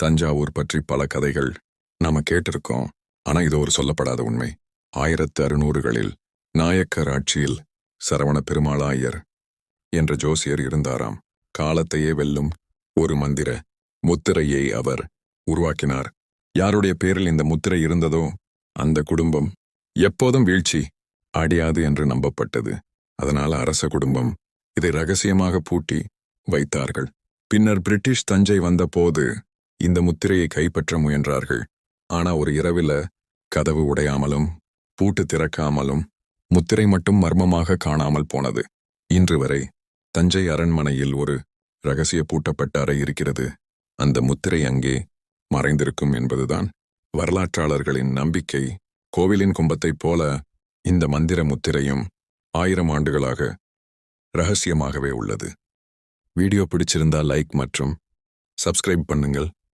தஞ்சாவூர் பற்றி பல கதைகள் நாம கேட்டிருக்கோம். ஆனா இது ஒரு சொல்லப்படாத உண்மை. ஆயிரத்து அறுநூறுகளில் நாயக்கர் ஆட்சியில் சரவண பெருமாளாயர் என்ற ஜோசியர் இருந்தாராம். காலத்தையே வெல்லும் ஒரு மந்திர முத்திரையை அவர் உருவாக்கினார். யாருடைய பேரில் இந்த முத்திரை இருந்ததோ அந்த குடும்பம் எப்போதும் வீழ்ச்சி அடியாது என்று நம்பப்பட்டது. அதனால அரச குடும்பம் இதை ரகசியமாக பூட்டி வைத்தார்கள். பின்னர் பிரிட்டிஷ் தஞ்சை வந்தபோது இந்த முத்திரையை கைப்பற்ற முயன்றார்கள். ஆனா ஒரு இரவில கதவு உடையாமலும் பூட்டு திறக்காமலும் முத்திரை மட்டும் மர்மமாக காணாமல் போனது. இன்று வரை தஞ்சை அரண்மனையில் ஒரு ரகசிய பூட்டப்பட்ட அறை இருக்கிறது. அந்த முத்திரை அங்கே மறைந்திருக்கும் என்பதுதான் வரலாற்றாளர்களின் நம்பிக்கை. கோவிலின் கும்பத்தைப் போல இந்த மந்திர முத்திரையும் ஆயிரம் ஆண்டுகளாக ரகசியமாகவே உள்ளது. வீடியோ பிடிச்சிருந்தா லைக் மற்றும் சப்ஸ்கிரைப் பண்ணுங்கள்.